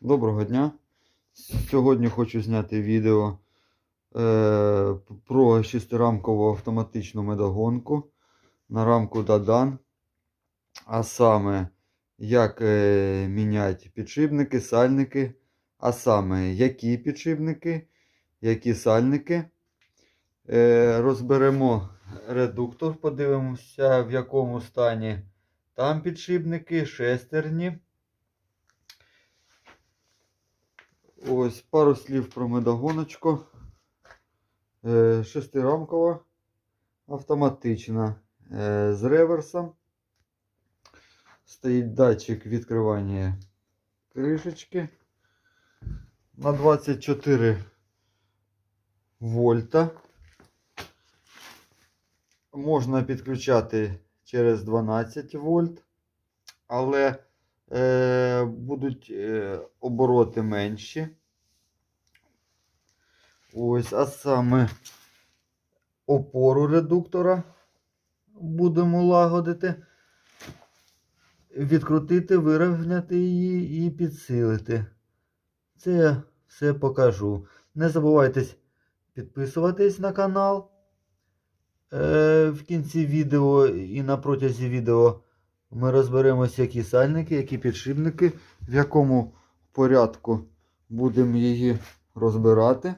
Доброго дня. Сьогодні хочу зняти відео е, про шестирамкову автоматичну медогонку на рамку Дадан. А саме, як е, міняти підшипники, сальники. А саме, які підшипники, які сальники. Е, розберемо редуктор, подивимося, в якому стані там підшипники, шестерні. Ось пару слів про медогоночку. Е, Шестирамкова, автоматична е, з реверсом. Стоїть датчик відкривання кришечки на 24 вольта. Можна підключати через 12 вольт, але е, будуть е, обороти менші. Ось, а саме опору редуктора будемо лагодити, відкрутити, вирівняти її і підсилити. Це я все покажу. Не забувайте підписуватись на канал. Е, в кінці відео і на протязі відео ми розберемося, які сальники, які підшипники, в якому порядку будемо її розбирати.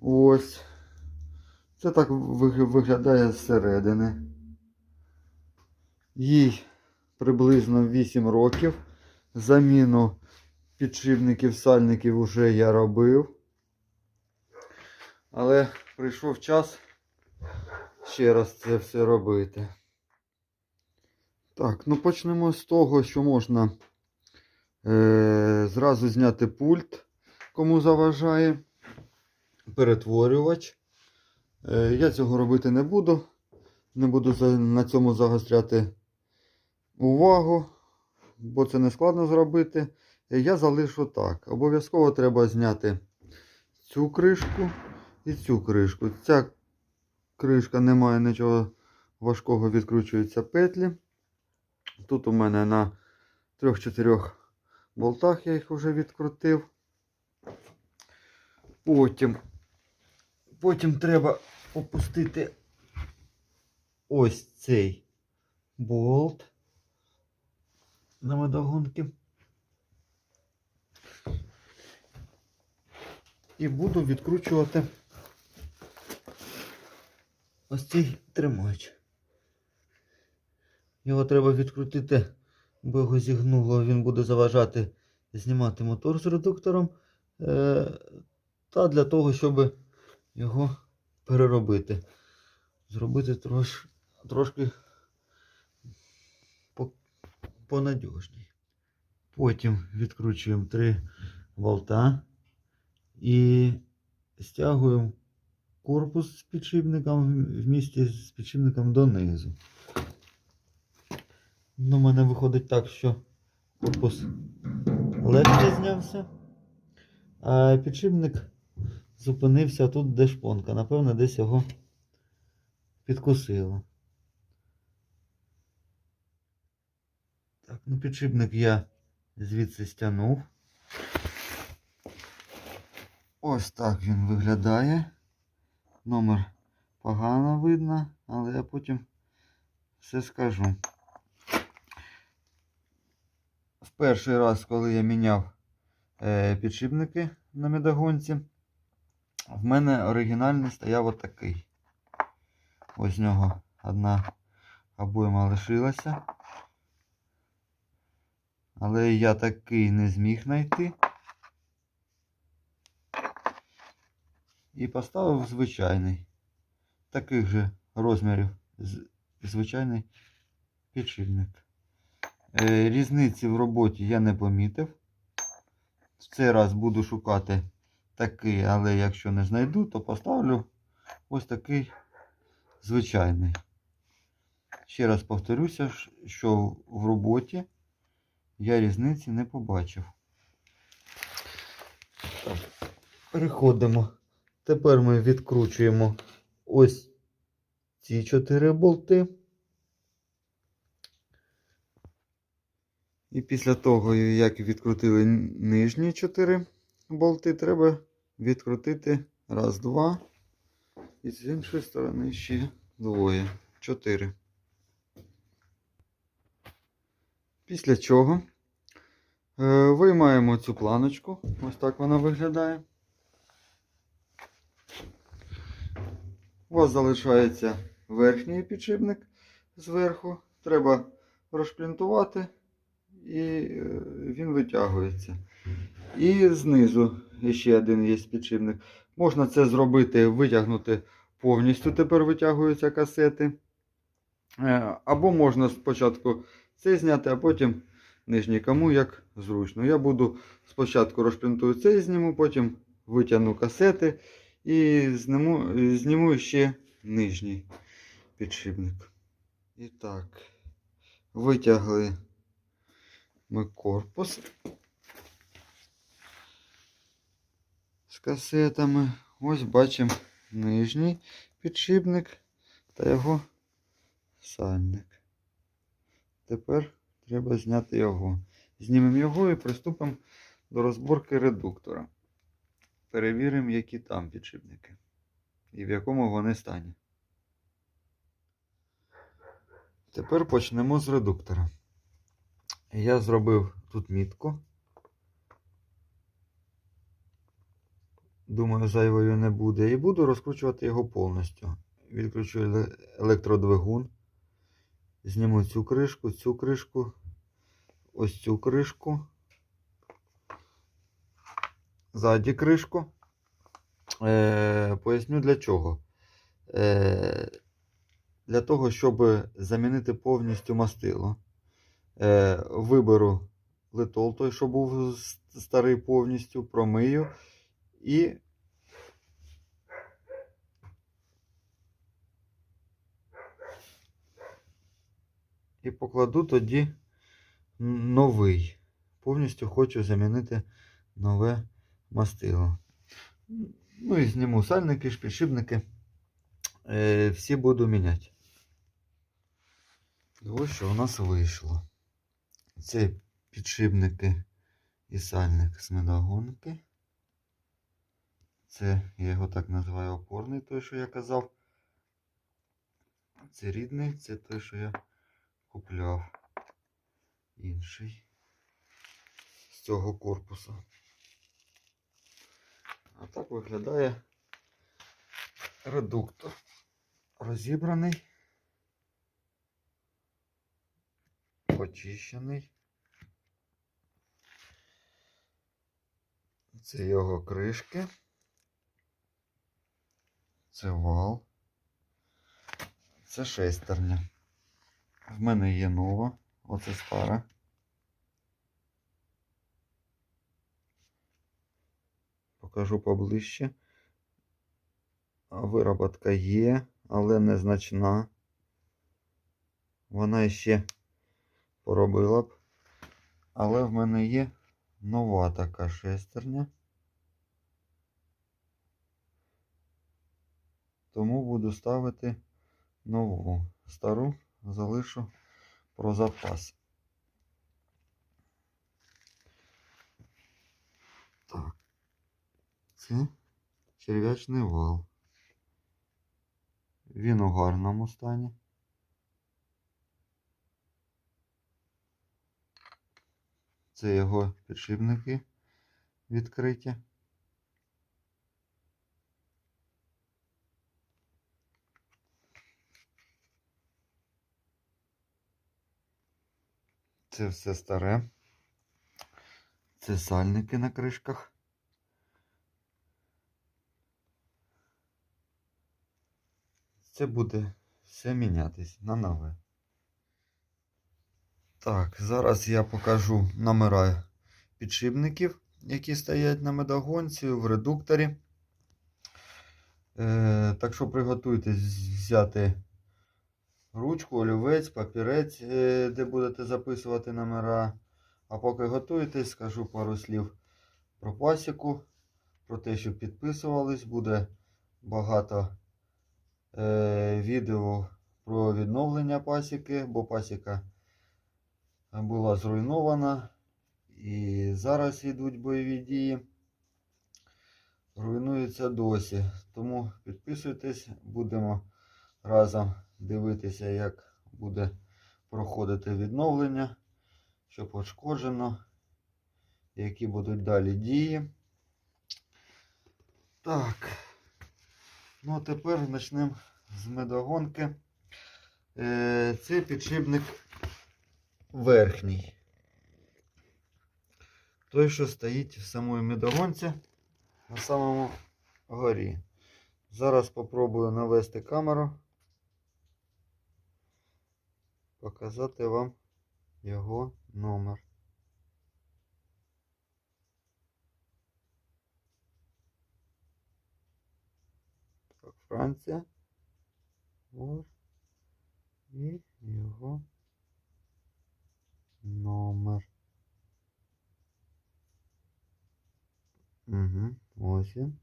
Ось. Це так виглядає зсередини. Їй приблизно 8 років. Заміну підшипників, сальників вже я робив. Але прийшов час ще раз це все робити. Так, ну почнемо з того, що можна е, зразу зняти пульт, кому заважає, перетворювач. Е, я цього робити не буду. Не буду на цьому загостряти увагу, бо це не складно зробити. Е, Я залишу так. Обов'язково треба зняти цю кришку і цю кришку. Ця кришка не має нічого важкого, відкручуються петлі. Тут у мене на 3-4 болтах я їх вже відкрутив. Потім, потім треба опустити ось цей болт на медогонки. І буду відкручувати ось цей тримач. Його треба відкрутити, бо його зігнуло, він буде заважати знімати мотор з редуктором. Е, та для того, щоб його переробити. Зробити трош, трошки по, понадіжній. Потім відкручуємо три болта і стягуємо корпус з підшипником в місті з підшипником донизу. Ну, у мене виходить так, що корпус легше знявся, а підшипник зупинився тут, де шпонка. Напевно, десь його підкусило. Так, ну підшипник я звідси стягнув. Ось так він виглядає. Номер погано видно, але я потім все скажу. В перший раз, коли я міняв е, підшипники на медогонці, в мене оригінальний стояв отакий. Ось з нього одна обойма лишилася. Але я такий не зміг знайти. І поставив звичайний. Таких же розмірів звичайний підшипник. Е, Різниці в роботі я не помітив. В цей раз буду шукати такий, але якщо не знайду, то поставлю ось такий звичайний. Ще раз повторюся, що в роботі я різниці не побачив. Переходимо. Тепер ми відкручуємо ось ці чотири болти. І після того, як відкрутили нижні 4 болти, треба відкрутити раз, два. І з іншої сторони ще двоє. Чотири. Після чого е, виймаємо цю планочку. Ось так вона виглядає. У вас залишається верхній підшипник зверху. Треба розплінтувати і е, він витягується. І знизу ще один є підшипник. Можна це зробити, витягнути повністю. Тепер витягуються касети. Е, Або можна спочатку цей зняти, а потім нижній кому як зручно. Я буду спочатку розплінтую цей зніму, потім витягну касети і зніму, зніму ще нижній підшипник. І так, витягли ми корпус з касетами. Ось бачимо нижній підшипник та його сальник. Тепер треба зняти його. Знімемо його і приступимо до розборки редуктора. Перевіримо, які там підшипники і в якому вони стані. Тепер почнемо з редуктора. Я зробив тут мітку. Думаю, зайвою не буде. І буду розкручувати його повністю. Відключу електродвигун. Зніму цю кришку, цю кришку, ось цю кришку. Ззаді кришку. Е, поясню для чого. Е, для того, щоб замінити повністю мастило. Е, виберу литол, той, що був старий повністю, промию і і покладу тоді новий. Повністю хочу замінити нове мастило. Ну і зніму сальники, підшипники. Е, всі буду міняти. Ось що у нас вийшло. Це підшипники і сальник з медогонки. Це, я його так називаю опорний, той, що я казав. Це рідний, це той, що я купляв. Інший. З цього корпусу. А так виглядає редуктор. Розібраний. Почищений. Це його кришки. Це вал. Це шестерня. В мене є нова. Оце стара. Покажу поближче. Вироботка є, але незначна. Вона ще поробила б. Але в мене є нова така шестерня. Тому буду ставити нову. Стару залишу про запас. Так. Це черв'ячний вал. Він у гарному стані. Це його підшипники відкриті. Це все старе. Це сальники на кришках. Це буде все мінятись на нове. Так, зараз я покажу номера підшипників, які стоять на медогонці в редукторі. Е, так що приготуйтесь взяти ручку, олівець, папірець, е, де будете записувати номера. А поки готуєтесь, скажу пару слів про пасіку, про те, щоб підписувались. Буде багато е, відео про відновлення пасіки, бо пасіка була зруйнована. І зараз йдуть бойові дії. Руйнується досі. Тому підписуйтесь, будемо разом дивитися, як буде проходити відновлення, що пошкоджено, які будуть далі дії. Так. Ну, а тепер почнемо з медогонки. Е, Це підшипник верхній. Той, що стоїть в самої медогонці на самому горі. Зараз спробую навести камеру, показати вам його номер. Франція. Ось. І його номер. Угу, ось він.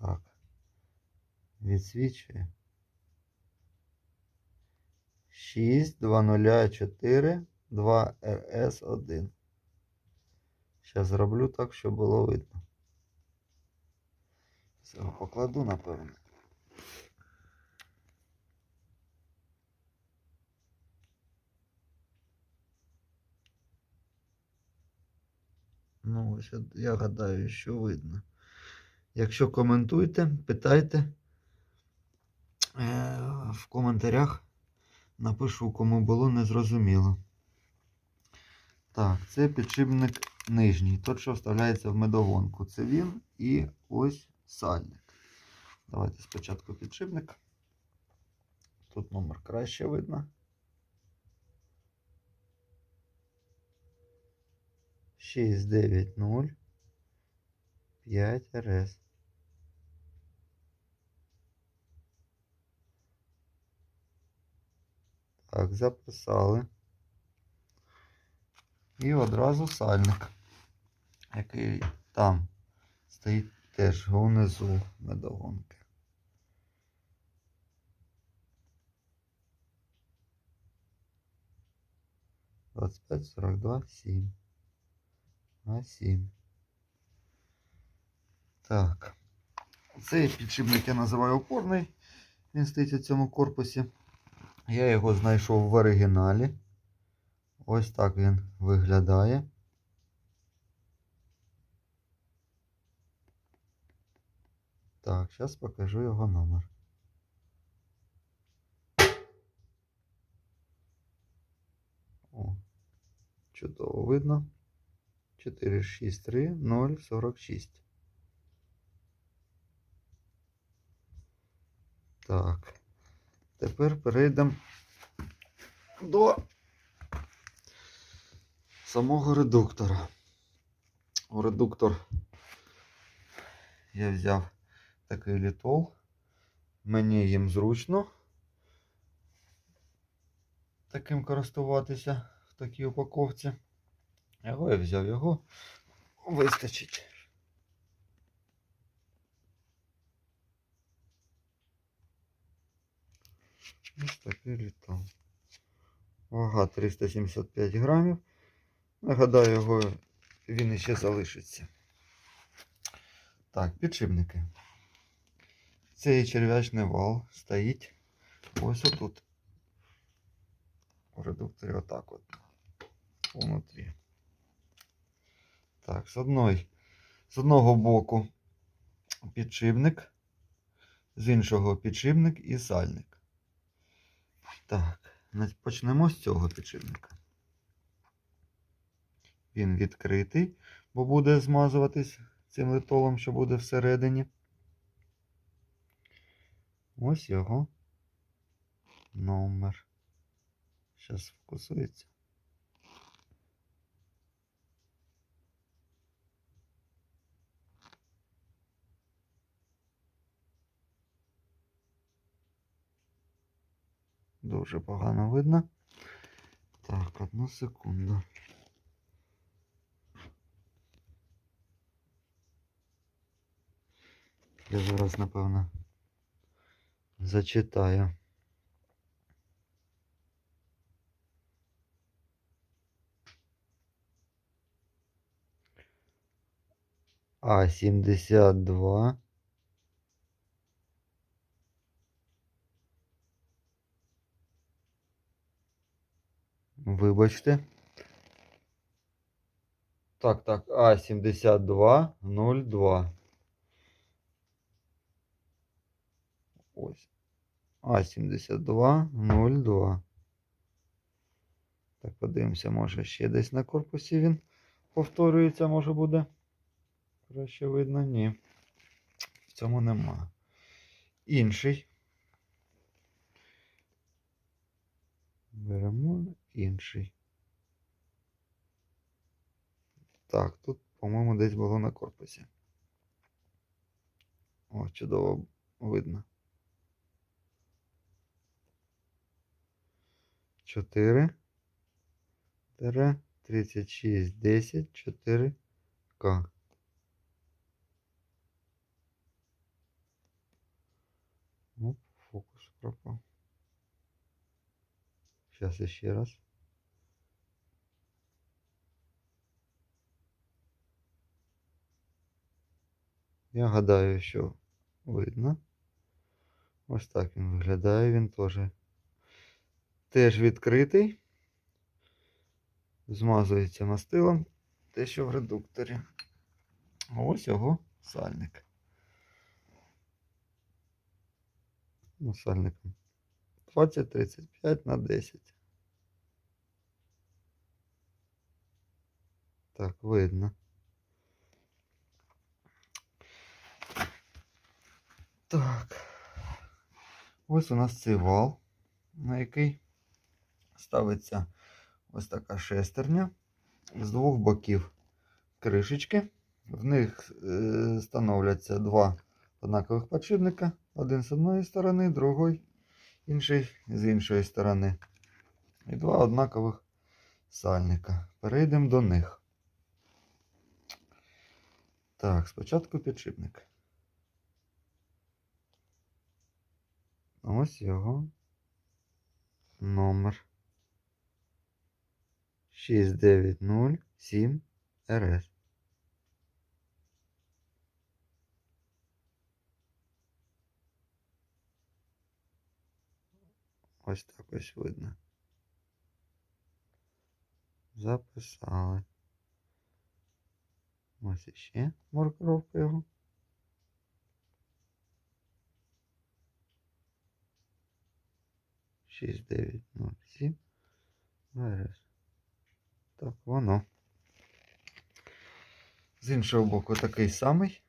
Так. Відсвічує. 6, 2, 0, 4, 2, РС 1. Зараз зроблю так, щоб було видно. Все, покладу, напевно. Ну, ось я гадаю, що видно. Якщо коментуйте, питайте е, в коментарях. Напишу, кому було незрозуміло. Так, це підшипник нижній. Тот, що вставляється в медогонку. Це він і ось сальник. Давайте спочатку підшипник. Тут номер краще видно. Шість дев'ять нуль п'ять РС. Так, записали. І одразу сальник, який там стоїть теж внизу медогонки. Двадцять п'ять, сорок два, сім. А сім. Так. Цей підшипник я називаю опорний. Він стоїть у цьому корпусі. Я його знайшов в оригіналі. Ось так він виглядає. Так, зараз покажу його номер. О, чудово видно. 463 046. Так. Тепер перейдемо до самого редуктора. У редуктор я взяв такий літол. Мені їм зручно таким користуватися в такій упаковці. Його я взяв його. Вистачить. Ось такий літол. Вага 375 грамів. Нагадаю, його він іще залишиться. Так, підшипники. Цей черв'ячний вал стоїть ось отут. У редукторі отак от. Внутрі. Так, з одної, з одного боку підшипник, з іншого підшипник і сальник. Так, почнемо з цього підшипника. Він відкритий, бо буде змазуватись цим литолом, що буде всередині. Ось його номер. Зараз фокусується. дуже погано видно. Так, одна секунду. Я зараз, напевно, зачитаю. А, 72. Вибачте. Так, так, А 7202. Ось. А 7202. Так, подивимося, може ще десь на корпусі він повторюється, може буде. Краще видно, ні. В цьому нема. Інший. Беремо інший. Так, тут, по-моєму, десь було на корпусі. О, чудово видно. 4 тире 36 10 4 К. Оп, фокус пропав. Сейчас еще раз. Я гадаю, що видно. Ось так він виглядає. Він теж теж відкритий. Змазується мастилом. Те, що в редукторі. Ось його сальник. Ну, сальником. 20-35 на 10. Так, видно. Так. Ось у нас цей вал, на який ставиться ось така шестерня з двох боків кришечки. В них е, становляться два однакових подшипника. Один з одної сторони, другий інший з іншої сторони. І два однакових сальника. Перейдемо до них. Так, спочатку підшипник. Ось його номер 6907 РС. Ось так ось видно. Записали. Ось іще маркировка його. Шість дев'ять ноль сім. РС. Так, воно. З іншого боку такий самий.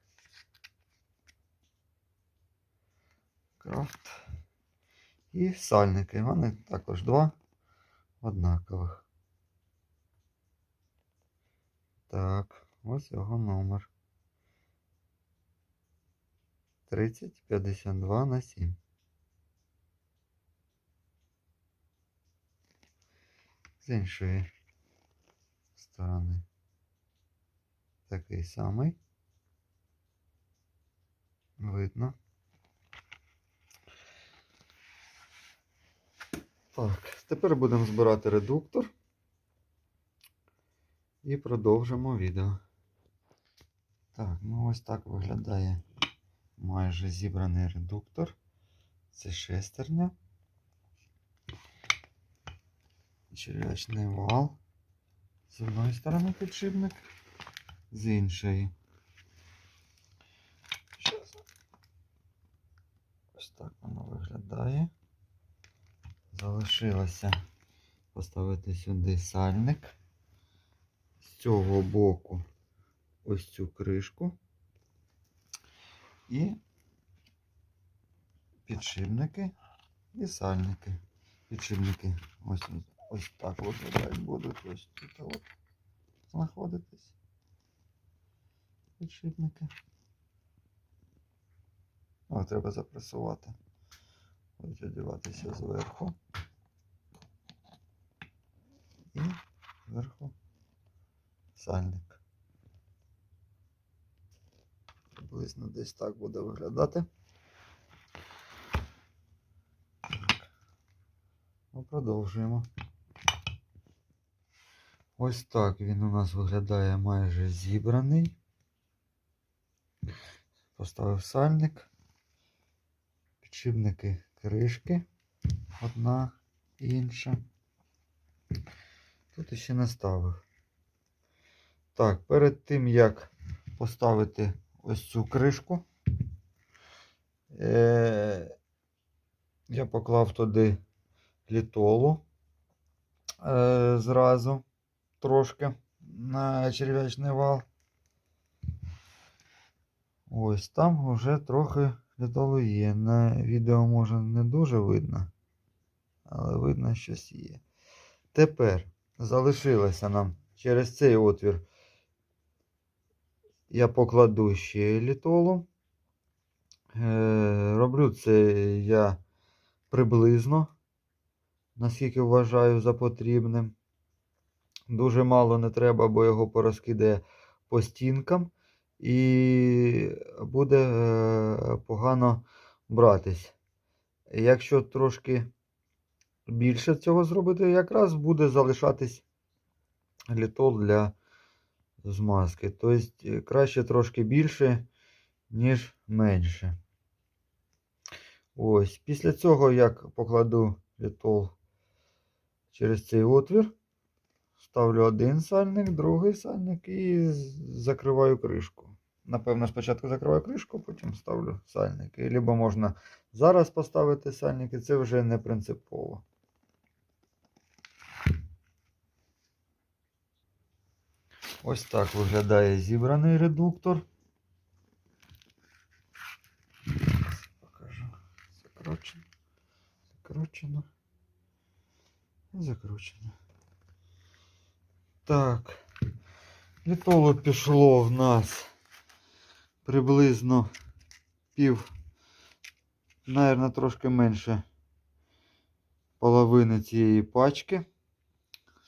Крафт. І сальники. Вони також два однакових. Так, ось його номер. 3052 на 7. З іншої сторони. Такий самий. Видно. Так, тепер будемо збирати редуктор і продовжимо відео. Так, ну ось так виглядає майже зібраний редуктор. Це шестерня. Черв'ячний вал. З одної сторони підшипник, з іншої. Ось так воно виглядає. Залишилося поставити сюди сальник. З цього боку ось цю кришку. І підшипники і сальники. Підшипники ось, ось так виглядають будуть ось тут от знаходитись. Підшипники. О, треба запресувати. Будуть одягатися зверху. І зверху сальник. Приблизно десь так буде виглядати. Ну, продовжуємо. Ось так він у нас виглядає майже зібраний. Поставив сальник. Підшипники кришки. Одна інша. Тут ще не ставив. Так, перед тим як поставити ось цю кришку, е- я поклав туди літолу е- зразу трошки на черв'ячний вал. Ось там вже трохи літолу є. На відео може не дуже видно, але видно щось є. Тепер залишилося нам через цей отвір. Я покладу ще літолу. Е, роблю це я приблизно, наскільки вважаю за потрібним. Дуже мало не треба, бо його порозкидає по стінкам і буде е, погано братись. Якщо трошки більше цього зробити, якраз буде залишатись літол для змазки. Тобто е, краще трошки більше, ніж менше. Ось. Після цього, як покладу літол через цей отвір, ставлю один сальник, другий сальник і закриваю кришку. Напевно, спочатку закриваю кришку, потім ставлю сальники. Либо можна зараз поставити сальники, це вже не принципово. Ось так виглядає зібраний редуктор. Покажу. Закручено. Закручено. Закручено. Так. Літолу пішло в нас приблизно пів, наверное, трошки менше половини цієї пачки.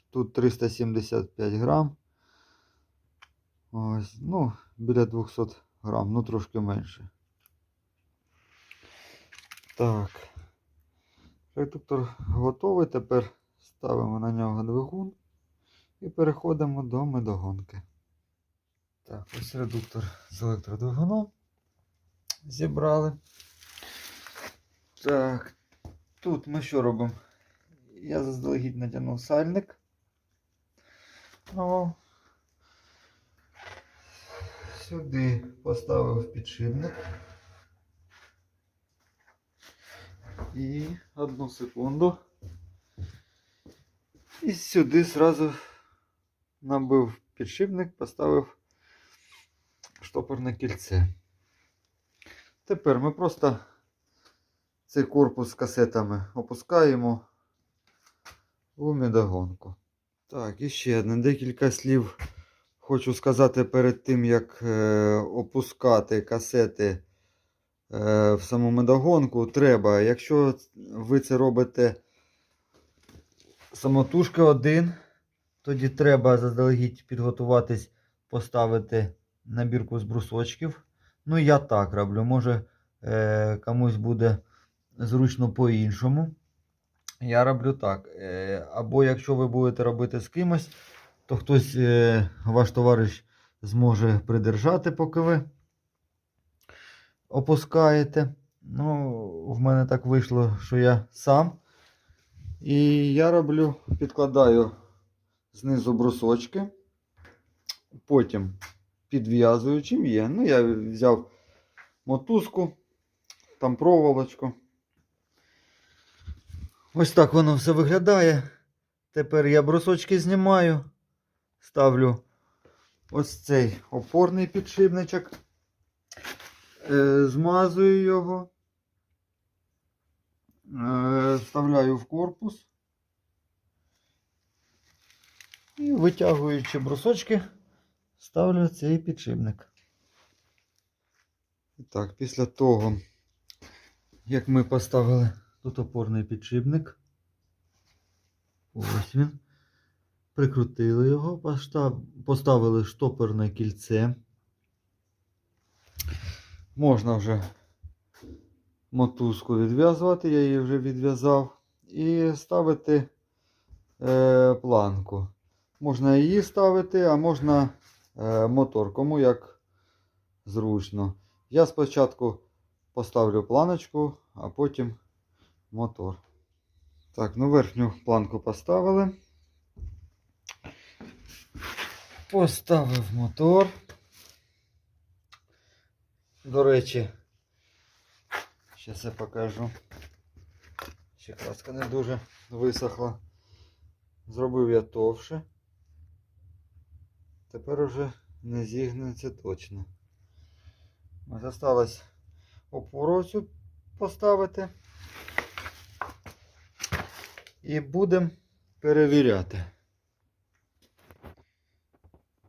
Тут 375 грам. Ось, ну, біля 200 грам, ну трошки менше. Так. Редуктор готовий. Тепер ставимо на нього двигун і переходимо до медогонки. Так, ось редуктор з електродвигуном зібрали. Так, тут ми що робимо? Я заздалегідь натягнув сальник. О, сюди поставив підшипник. І одну секунду. І сюди зразу набив підшипник, поставив штопорне кільце. Тепер ми просто цей корпус з касетами опускаємо у медогонку. Так, і ще одне декілька слів хочу сказати перед тим, як е, опускати касети е, в саму медогонку. Треба, якщо ви це робите самотужки один, тоді треба заздалегідь підготуватись, поставити набірку з брусочків. Ну, я так роблю. Може е, комусь буде зручно по-іншому. Я роблю так. Або якщо ви будете робити з кимось, то хтось, е, ваш товариш, зможе придержати, поки ви опускаєте. Ну, в мене так вийшло, що я сам. І я роблю, підкладаю знизу брусочки, потім підв'язую чим є. Ну, я взяв мотузку, там проволочку. Ось так воно все виглядає. Тепер я брусочки знімаю, ставлю ось цей опорний підшипничок, е, змазую його, е, вставляю в корпус і витягуючи брусочки, ставлю цей підшипник. І Так, після того, як ми поставили тут опорний підшипник, ось він. Прикрутили його, поставили штопорне кільце. Можна вже мотузку відв'язувати, я її вже відв'язав. і ставити е, планку. Можна її ставити, а можна е, мотор, кому як зручно. Я спочатку поставлю планочку, а потім мотор. Так, ну верхню планку поставили. Поставив мотор. До речі, зараз я покажу. Ще краска не дуже висохла. Зробив я товше. Тепер уже не зігнеться точно. Ось осталось опору цю поставити. І будемо перевіряти.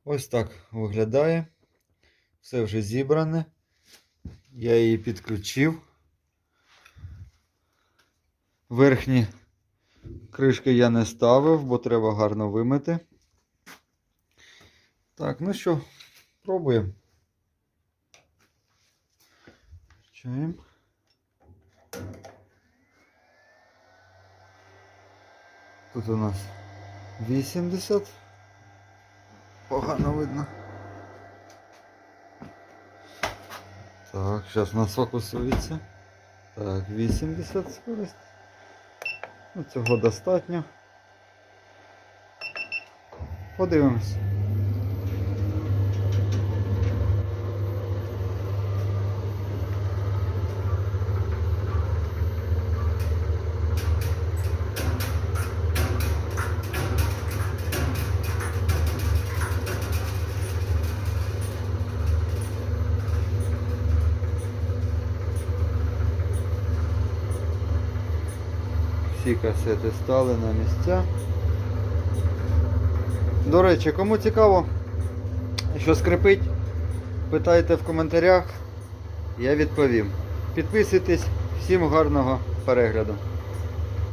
Ось так виглядає. Все вже зібране. Я її підключив. Верхні кришки я не ставив, бо треба гарно вимити. Так, ну що, пробуємо. Включаємо. Тут у нас 80. Погано видно. Так, зараз нас фокусується. Так, 80 скорость. Ну, цього достатньо. Подивимось. Всі касети стали на місця. До речі, кому цікаво, що скрипить, питайте в коментарях, я відповім. Підписуйтесь, всім гарного перегляду.